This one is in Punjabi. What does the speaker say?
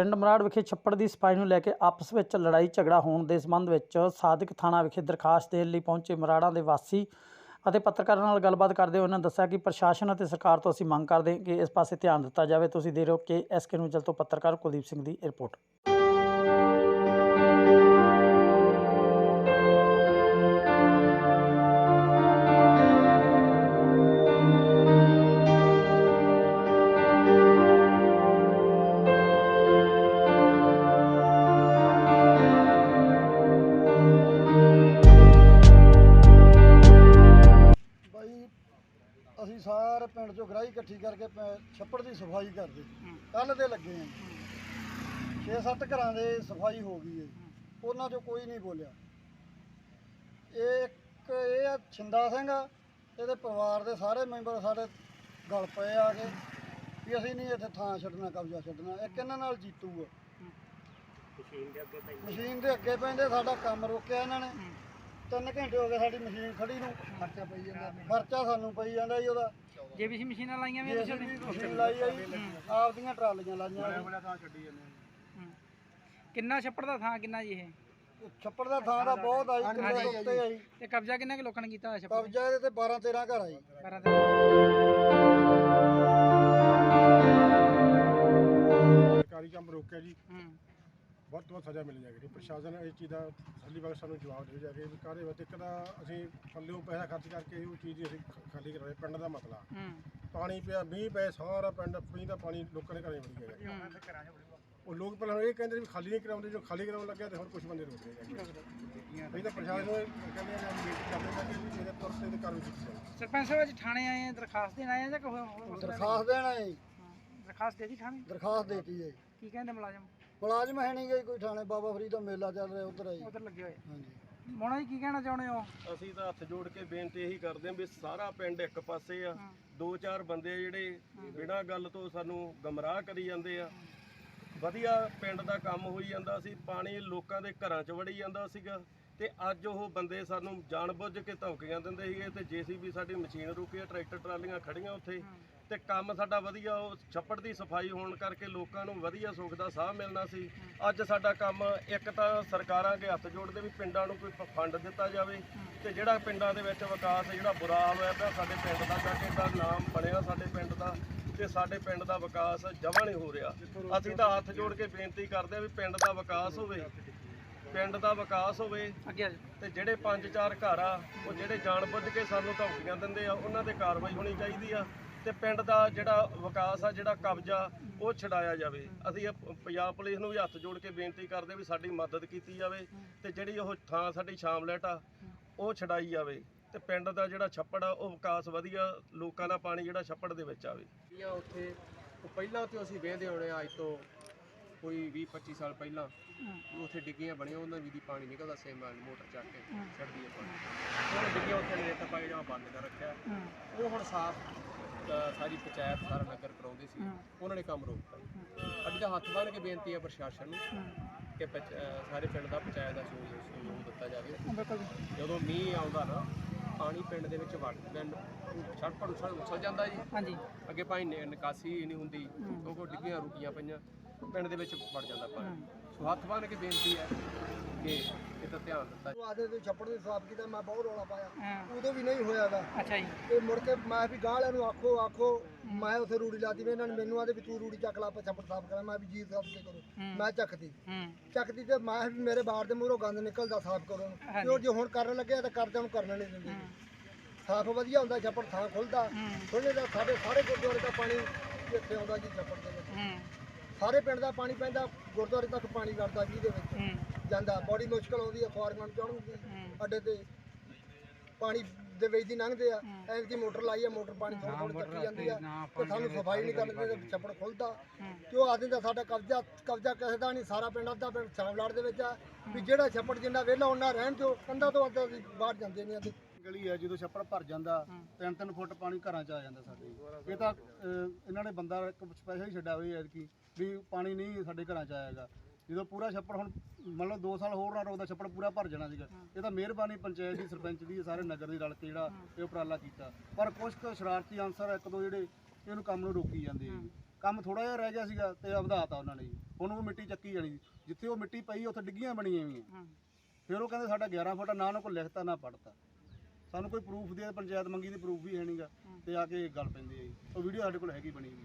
ਪਿੰਡ ਮਰਾੜ ਵਿਖੇ ਛੱਪੜ ਦੀ ਸਫ਼ਾਈ ਨੂੰ ਲੈ ਕੇ ਆਪਸ ਵਿੱਚ ਲੜਾਈ ਝਗੜਾ ਹੋਣ ਦੇ ਸੰਬੰਧ ਵਿੱਚ ਸਾਦਿਕ ਥਾਣਾ ਵਿਖੇ ਦਰਖਾਸਤ ਦੇਣ ਲਈ ਪਹੁੰਚੇ ਮਰਾੜਾਂ ਦੇ ਵਾਸੀ ਅਤੇ ਪੱਤਰਕਾਰਾਂ ਨਾਲ ਗੱਲਬਾਤ ਕਰਦੇ ਹੋਏ ਉਹਨਾਂ ਦੱਸਿਆ ਕਿ ਪ੍ਰਸ਼ਾਸਨ ਅਤੇ ਸਰਕਾਰ ਤੋਂ ਅਸੀਂ ਮੰਗ ਕਰਦੇ ਹਾਂ ਕਿ ਇਸ ਪਾਸੇ ਧਿਆਨ ਦਿੱਤਾ ਜਾਵੇ। ਤੁਸੀਂ ਦੇ ਰਹੇ ਹੋ ਕਿ ਐਸਕੇ ਨੂੰ ਜਲ ਤੋਂ ਪੱਤਰਕਾਰ ਕੁਲਦੀਪ ਸਿੰਘ ਦੀ ਰਿਪੋਰਟ। ਅਸੀਂ ਸਾਰੇ ਪਿੰਡ ਚੋਂ ਗਰਾਈ ਇਕੱਠੀ ਕਰਕੇ ਪੈ- ਛੱਪੜ ਦੀ ਸਫ਼ਾਈ ਕਰਦੇ। ਕੱਲ ਦੇ ਲੱਗੇ ਆਂ। 6-7 ਘਰਾਂ ਦੇ ਸਫ਼ਾਈ ਹੋ ਗਈ ਹੈ। ਉਹਨਾਂ ਚੋਂ ਕੋਈ ਨਹੀਂ ਬੋਲਿਆ। ਇਹ ਇੱਕ ਇਹ ਆ ਛਿੰਦਾ ਸਿੰਘ ਆ, ਇਹਦੇ ਪਰਿਵਾਰ ਦੇ ਸਾਰੇ ਮੈਂਬਰ ਸਾਡੇ ਗਲ ਪਏ ਆ ਕੇ ਵੀ ਅਸੀਂ ਨਹੀਂ ਇੱਥੇ ਥਾਂ ਛੱਡਣਾ ਕਬਜ਼ਾ ਛੱਡਣਾ। ਇੱਕ ਇਹਨਾਂ ਨਾਲ ਜੀਤੂ ਆ। ਮਸ਼ੀਨ ਦੇ ਅੱਗੇ ਪੈਂਦੇ ਸਾਡਾ ਕੰਮ ਰੋਕਿਆ ਇਹਨਾਂ ਨੇ। ਤਿੰਨ ਘੰਟੇ ਹੋ ਗਏ ਸਾਡੀ ਮਸ਼ੀਨ ਖੜੀ ਨੂੰ। ਖਰਚਾ ਪਈ ਜਾਂਦਾ ਖਰਚਾ ਸਾਨੂੰ ਪਈ ਜਾਂਦਾ ਜੀ ਉਹਦਾ। ਜੇਬੀਸੀ ਮਸ਼ੀਨਾਂ ਲਾਈਆਂ ਵੀ ਜੇ ਅਸੀਂ ਵੀ ਮਸ਼ੀਨ ਲਾਈ ਆ ਜੀ ਆਪਦੀਆਂ ਟਰਾਲੀਆਂ ਲਾਈਆਂ ਹੂੰ। ਕਿੰਨਾ ਛੱਪੜ ਦਾ ਥਾਂ ਕਿੰਨਾ ਜੀ ਇਹ? ਛੱਪੜ ਦਾ ਥਾਂ ਦਾ ਬਹੁਤ ਆਈ ਕਿੰਨੇ ਦੇ ਉੱਤੇ ਆਈ ਤੇ ਕਬਜ਼ਾ ਕਿੰਨੇ ਕੁ ਲੋਕਾਂ ਨੇ ਕੀਤਾ ਹੋਇਆ ਛੱਪੜ? ਕਬਜ਼ਾ ਇਹਦੇ ਤੇ 12 13 ਘਰ ਆਈ ਬਾਰਾਂ ਤੇ ਵੱਧ ਤੋਂ ਵੱਧ ਸਜ਼ਾ ਮਿਲ ਜਾਏਗੀ ਪ੍ਰਸ਼ਾਸਨ ਇਸ ਚੀਜ਼ ਦਾ ਤਸੱਲੀ ਬਖਸ਼ ਸਾਨੂੰ ਜਵਾਬ ਦੇ ਜਾਗੇ ਵੀ ਕਾਹਦੇ ਵਾਸਤੇ ਇੱਕ ਤਾਂ ਅਸੀਂ ਪੱਲਿਓਂ ਪੈਸਾ ਖਰਚ ਕਰਕੇ ਉਹ ਚੀਜ਼ ਦੀ ਅਸੀਂ ਖਾਲੀ ਕਰਾਏ ਪਿੰਡ ਦਾ ਮਸਲਾ। ਹੂੰ। ਪਾਣੀ ਪਿਆ ਮੀਂਹ ਪਏ ਸਾਰਾ ਪਿੰਡ ਪੀਂ ਦਾ ਪਾਣੀ ਲੋਕਾਂ ਦੇ ਘਰੇ ਵੜੀ ਗਿਆ ਉਹ ਲੋਕ ਪਹਿਲਾਂ ਇਹ ਕਹਿੰਦੇ ਵੀ ਖਾਲੀ ਨਹੀਂ ਕਰਾਉਂਦੇ ਜੋ ਖਾਲੀ ਕਰਾਉਣ ਲੱਗਿਆ ਤੇ ਹੁਣ ਕੁਝ ਬੰਦੇ ਰੋਕ ਰਹੇ ਨੇ ਅਸੀਂ ਤਾਂ ਪ੍ਰਸ਼ਾਸਨ ਨੂੰ ਕਹਿੰਦੇ ਆ ਮੀਟਿੰਗ ਕਰਦੇ ਨੇ ਕਿ ਇਹਦੇ ਤੁਰ ਤੇ ਕਾਰਵਾਈ ਕੀਤੀ ਜਾਵੇ ਸਰਪੰਚ ਸਾਹਿਬ ਅੱਜ ਥਾਣੇ ਆਏ ਆ ਦਰਖਾਸਤ ਦੇਣ ਆਏ ਆ ਜਾਂ ਕੋਈ? ਦਰਖਾਸਤ ਦੇਣਾ ਹੈ ਹਾਂ, ਦਰਖਾਸਤ ਦੇ ਦੀ ਥਾਣੇ? ਦਰਖਾਸਤ ਦੇਤੀ ਹੈ। ਕੀ ਕਹਿੰਦੇ ਮੁਲਾਜ਼ਮ? ਮੁਲਾਜ਼ਮ ਹੈ ਨਹੀਂ ਗਈ ਕੋਈ ਥਾਣੇ ਬਾਬਾ ਫਰੀਦ ਦਾ ਮੇਲਾ ਚੱਲ ਰਿਹਾ ਉਧਰ ਆਈ ਉਧਰ ਲੱਗੇ ਹੋਏ। ਹਾਂਜੀ। ਮੋਣਾ ਜੀ ਕੀ ਕਹਿਣਾ ਚਾਹੁੰਦੇ ਹੋ? ਅਸੀਂ ਤਾਂ ਹੱਥ ਜੋੜ ਕੇ ਬੇਨਤੀ ਇਹੀ ਕਰਦੇ ਹਾਂ ਵੀ ਸਾਰਾ ਪਿੰਡ ਇੱਕ ਪਾਸੇ ਆ। ਦੋ ਚਾਰ ਬੰਦੇ ਜਿਹੜੇ ਬਿਨਾਂ ਗੱਲ ਤੋਂ ਸਾਨੂੰ ਗਮਰਾਹ ਕਰੀ ਜਾਂਦੇ ਆ। ਵਧੀਆ ਪਿੰਡ ਦਾ ਕੰਮ ਹੋਈ ਜਾਂਦਾ ਸੀ ਪਾਣੀ ਲੋਕਾਂ ਦੇ ਘਰਾਂ 'ਚ ਵੜੀ ਜਾਂਦਾ ਸੀਗਾ। ਤੇ ਅੱਜ ਉਹ ਬੰਦੇ ਸਾਨੂੰ ਜਾਣਬੁੱਝ ਕੇ ਧਮਕੀਆਂ ਦਿੰਦੇ ਸੀਗੇ ਤੇ ਜੀਸੀਬੀ ਸਾਡੀ ਮਸ਼ੀਨ ਰੁਕੀ ਆ ਟਰੈਕਟਰ ਟਰਾਲੀਆਂ ਖੜੀਆਂ ਉੱਥੇ। ਤੇ ਕੰਮ ਸਾਡਾ ਵਧੀਆ ਉਹ ਛੱਪੜ ਦੀ ਸਫ਼ਾਈ ਹੋਣ ਕਰਕੇ ਲੋਕਾਂ ਨੂੰ ਵਧੀਆ ਸੁੱਖ ਦਾ ਸਾਹ ਮਿਲਣਾ ਸੀ। ਅੱਜ ਸਾਡਾ ਕੰਮ ਇੱਕ ਤਾਂ ਸਰਕਾਰਾਂ ਦੇ ਹੱਥ ਜੋੜਦੇ ਵੀ ਪਿੰਡਾਂ ਨੂੰ ਕੋਈ ਫੰਡ ਦਿੱਤਾ ਜਾਵੇ ਤੇ ਜਿਹੜਾ ਪਿੰਡਾਂ ਦੇ ਵਿੱਚ ਵਿਕਾਸ ਜਿਹੜਾ ਬੁਰਾ ਹੋਇਆ ਪਿਆ ਸਾਡੇ ਪਿੰਡ ਦਾ ਜਾ ਕੇ ਦਾ ਨਾਮ ਬਣਿਆ ਸਾਡੇ ਪਿੰਡ ਦਾ ਤੇ ਸਾਡੇ ਪਿੰਡ ਦਾ ਵਿਕਾਸ ਜਮਾਂ ਨਹੀਂ ਹੋ ਰਿਹਾ। ਅਸੀਂ ਤਾਂ ਹੱਥ ਜੋੜ ਕੇ ਬੇਨਤੀ ਕਰਦੇ ਆ ਵੀ ਪਿੰਡ ਦਾ ਵਿਕਾਸ ਹੋਵੇ ਪਿੰਡ ਦਾ ਵਿਕਾਸ ਹੋਵੇ ਅੱਗੇ। ਤੇ ਜਿਹੜੇ ਪੰਜ ਚਾਰ ਘਰ ਆ ਉਹ ਜਿਹੜੇ ਜਾਣਬੁੱਝ ਕੇ ਸਾਨੂੰ ਧਮਕੀਆਂ ਦਿੰਦੇ ਆ ਉਹਨਾਂ ਤੇ ਕਾਰਵਾਈ ਹੋਣੀ ਚਾਹੀਦੀ ਆ। ਤੇ ਪਿੰਡ ਦਾ ਜਿਹੜਾ ਵਿਕਾਸ ਆ ਜਿਹੜਾ ਕਬਜ਼ਾ ਉਹ ਛਡਾਇਆ ਜਾਵੇ। ਅਸੀਂ ਇਹ ਪੰਜਾਬ ਪੁਲਿਸ ਨੂੰ ਵੀ ਹੱਥ ਜੋੜ ਕੇ ਬੇਨਤੀ ਕਰਦੇ ਵੀ ਸਾਡੀ ਮਦਦ ਕੀਤੀ ਜਾਵੇ ਤੇ ਜਿਹੜੀ ਉਹ ਥਾਂ ਸਾਡੀ ਸ਼ਾਮਲੈਟ ਆ ਉਹ ਛਡਾਈ ਜਾਵੇ। ਤੇ ਪਿੰਡ ਦਾ ਜਿਹੜਾ ਛੱਪੜ ਆ ਉਹ ਵਿਕਾਸ ਵਧੀਆ ਲੋਕਾਂ ਦਾ ਪਾਣੀ ਜਿਹੜਾ ਛੱਪੜ ਦੇ ਵਿੱਚ ਆਵੇ। ਉੱਥੇ ਉਹ ਪਹਿਲਾਂ ਤੋਂ ਅਸੀਂ ਵੇਖਦੇ ਹੋਣੇ ਆ ਅੱਜ ਤੋਂ ਕੋਈ 20 25 ਸਾਲ ਪਹਿਲਾਂ ਉੱਥੇ ਡਿੱਗੀਆਂ ਬਣੀਆਂ ਉਹਨਾਂ ਵੀ ਦੀ ਪਾਣੀ ਨਿਕਲਦਾ ਸੇਮਾਂ ਮੋਟਰ ਚੱਕ ਕੇ ਛੱਡਦੀ ਹੈ ਪਾਣੀ। ਉਹਨਾਂ ਡਿੱਗੀਆਂ ਉੱਥੇ ਰੇਤਾ ਪਾਈ ਜਾਂ ਬੰਦ ਕਰ ਰੱਖਿਆ। ਉਹ ਹੁਣ ਸਾਫ਼ ਸਾਰੀ ਪੰਚਾਇਤ ਸਾਰਾ ਨਗਰ ਕਰਾਉਂਦੇ ਸੀ। ਉਹਨਾਂ ਨੇ ਕੰਮ ਰੋਕਤਾ ਅੱਡੀ ਦਾ ਹੱਥ ਬੰਨ੍ਹ ਕੇ ਬੇਨਤੀ ਹੈ ਪ੍ਰਸ਼ਾਸਨ ਨੂੰ ਕਿ ਪੰਚ- ਸਾਰੇ ਪਿੰਡ ਦਾ ਪੰਚਾਇਤ ਦਾ ਸਹਿਯੋਗ ਸਹਿਯੋਗ ਦਿੱਤਾ ਜਾਵੇ। ਜਦੋਂ ਮੀਂਹ ਆਉਂਦਾ ਨਾ ਪਾਣੀ ਪਿੰਡ ਦੇ ਵਿੱਚ ਵੜ ਪਿੰਡ ਛੱਡ ਉਛਲ ਜਾਂਦਾ ਜੀ। ਹਾਂਜੀ। ਅੱਗੇ ਭਾਈ ਨਿਕਾਸੀ ਨਹੀਂ ਹੁੰਦੀ ਕਿਉਂਕਿ ਉਹ ਡਿੱਗੀਆਂ ਰੁਕੀਆਂ ਪਈਆਂ। ਪਿੰਡ ਦੇ ਵਿੱਚ ਵੜ ਜਾਂਦਾ ਪਾਣੀ। ਸੋ ਹੱਥ ਕੇ ਬੇਨਤੀ ਹੈ ਕਿ ਇਹਦਾ ਧਿਆਨ ਦਿੱਤਾ ਉਹ ਆਦੇ ਤੇ ਛੱਪੜ ਦੀ ਸਾਫ਼ ਕੀਤਾ ਮੈਂ ਬਹੁਤ ਰੌਲਾ ਪਾਇਆ। ਹਾਂ। ਉਦੋਂ ਵੀ ਨਹੀਂ ਹੋਇਆਗਾ। ਅੱਛਾ ਜੀ। ਤੇ ਮੁੜ ਕੇ ਮੈਂ ਵੀ ਗਾਹਲਿਆਂ ਨੂੰ ਆਖੋ ਆਖੋ ਮੈਂ ਉੱਥੇ ਰੂੜੀ ਲਾਤੀ ਵੀ ਇਹਨਾਂ ਨੇ ਮੈਨੂੰ ਆਦੇ ਵੀ ਤੂੰ ਰੂੜੀ ਚੱਕ ਲਾ ਆਪਾਂ ਛੱਪੜ ਸਾਫ਼ ਕਰਾਂ ਮੈਂ ਵੀ ਜੀ ਸਾਫ਼ ਕੇ ਕਰੋ। ਮੈਂ ਚੱਕਦੀ। ਹੂੰ। ਚੱਕਦੀ ਤੇ ਮੈਂ ਵੀ ਮੇਰੇ ਬਾਹਰ ਦੇ ਮੂਹਰੋਂ ਗੰਦ ਨਿਕਲਦਾ ਸਾਫ਼ ਕਰੋ। ਤੇ ਉਹ ਜੇ ਹੁਣ ਕਰਨ ਲੱਗਿਆ ਤਾਂ ਕਰਦੇ ਨੂੰ ਕਰਨਾ ਨਹੀਂ ਦਿੰਦੇ। ਸਾਫ਼ ਵਧੀਆ ਹੁੰਦਾ ਛੱਪੜ ਥਾਂ ਖੁੱਲਦਾ। ਖੁੱਲ੍ਹੇ ਦਾ ਸਾਡੇ ਸਾਰੇ ਗੁਰਦੁਆਰੇ ਦਾ ਪਾਣੀ ਇੱਥੇ ਆਉਂਦਾ ਜੀ ਛੱਪੜ ਦੇ ਵਿੱਚ। ਹੂੰ। ਸਾਰੇ ਪਿੰਡ ਦਾ ਪਾਣੀ ਪੈਂਦਾ ਗੁਰਦੁਆਰੇ ਤੱਕ ਪਾਣੀ ਵੜਦਾ ਜੀ ਦੇ ਵਿੱਚ। ਜਾਂਦਾ ਬੜੀ ਮੁਸ਼ਕਲ ਆਉਂਦੀ ਹੈ ਫਾਰਮਾਂ ਨੂੰ ਚੜ੍ਹਨ ਦੀ। ਅੱਡੇ ਤੇ ਪਾਣੀ ਦੇ ਵਿੱਚ ਦੀ ਲੰਘਦੇ ਆ ਐਨਕੀ ਮੋਟਰ ਲਾਈ ਆ ਮੋਟਰ ਪਾਣੀ ਥੋੜਾ ਥੋੜਾ ਚੱਕੀ ਜਾਂਦੀ ਆ ਤੇ ਸਾਨੂੰ ਸਫ਼ਾਈ ਨਹੀਂ ਕਰਨ ਦਿੰਦੇ ਛੱਪੜ ਖੁੱਲਦਾ। ਤੇ ਉਹ ਆਦਮੀ ਦਾ ਸਾਡਾ ਕਬਜ਼ਾ ਕਬਜ਼ਾ ਕਿਸੇ ਦਾ ਨਹੀਂ ਸਾਰਾ ਪਿੰਡ ਅੱਧਾ ਪਿੰਡ ਸ਼ਾਮਲਾੜ ਦੇ ਵਿੱਚ ਆ। ਵੀ ਜਿਹੜਾ ਛੱਪੜ ਜਿੰਨਾ ਵਿਹਲਾ ਉਹਨਾਂ ਰਹਿਣ ਦਿਓ ਕੰਧਾਂ ਤੋਂ ਅੱਧਾ ਅਸੀਂ ਬਾਹਰ ਜਾਂਦੇ ਨਹੀਂ ਅਸੀਂ। ਗਲੀ ਹੈ ਜਦੋਂ ਛੱਪੜ ਭਰ ਜਾਂਦਾ ਤਿੰਨ ਤਿੰਨ ਫੁੱਟ ਪਾਣੀ ਘਰਾਂ 'ਚ ਆ ਜਾਂਦਾ ਸਾਡੇ। ਇਹ ਤਾਂ ਇਹਨਾਂ ਨੇ ਬੰਦਾ ਇੱਕ ਸਪੈਸ਼ਲ ਹੀ ਛੱਡਿਆ ਹੋਈ ਹੈ ਕਿ ਵੀ ਪਾਣੀ ਨਹੀਂ ਸਾਡੇ ਘਰਾਂ 'ਚ ਆਏਗਾ ਜਦੋਂ ਪੂਰਾ ਛੱਪੜ ਹੁਣ ਮੰਨ ਲਓ 2 ਸਾਲ ਹੋਰ ਨਾ ਰੋਕਦਾ ਛੱਪੜ ਪੂਰਾ ਭਰ ਜਾਣਾ ਸੀਗਾ। ਇਹ ਤਾਂ ਮਿਹਰਬਾਨੀ ਪੰਚਾਇਤ ਦੀ ਸਰਪੰਚ ਦੀ ਸਾਰੇ ਨਗਰ ਦੀ ਰਲ ਕੇ ਜਿਹੜਾ ਇਹ ਉਪਰਾਲਾ ਕੀਤਾ। ਪਰ ਕੁਝ ਕੁ ਸ਼ਰਾਰਤੀ ਅਨਸਰ ਇੱਕ ਦੋ ਜਿਹੜੇ ਇਹਨੂੰ ਕੰਮ ਨੂੰ ਰੋਕੀ ਜਾਂਦੇ ਆ। ਕੰਮ ਥੋੜਾ ਜਿਹਾ ਰਹਿ ਗਿਆ ਸੀਗਾ ਤੇ ਵਧਾਤਾ ਉਹਨਾਂ ਨੇ। ਹੁਣ ਉਹ ਮਿੱਟੀ ਚੱਕੀ ਜਾਣੀ। ਜਿੱਥੇ ਉਹ ਮਿੱਟੀ ਪਈ ਉੱਥੇ ਡਿੱਗੀਆਂ ਬਣੀਆਂ ਵੀ ਹੂੰ। ਫਿਰ ਉਹ ਕਹਿੰਦੇ ਸਾਡਾ 11 ਫੁੱਟ ਆ, ਨਾ ਉਹਨਾਂ ਕੋਲ ਲਿਖਤਾ ਨਾ ਪੜਤਾ ਸਾਨੂੰ ਕੋਈ ਪ੍ਰੂਫ ਦੇ ਪੰਚਾਇਤ ਮੰਗੀ ਦੀ ਪ੍ਰੂਫ ਵੀ ਹੈ ਨਹੀਂਗਾ ਤੇ ਆ ਕੇ ਗੱਲ ਪੈਂਦੀ ਹੈ ਜੀ। ਉਹ ਵੀਡੀਓ ਸਾਡੇ ਕੋਲ ਹੈਗੀ ਬਣੀ ਵੀ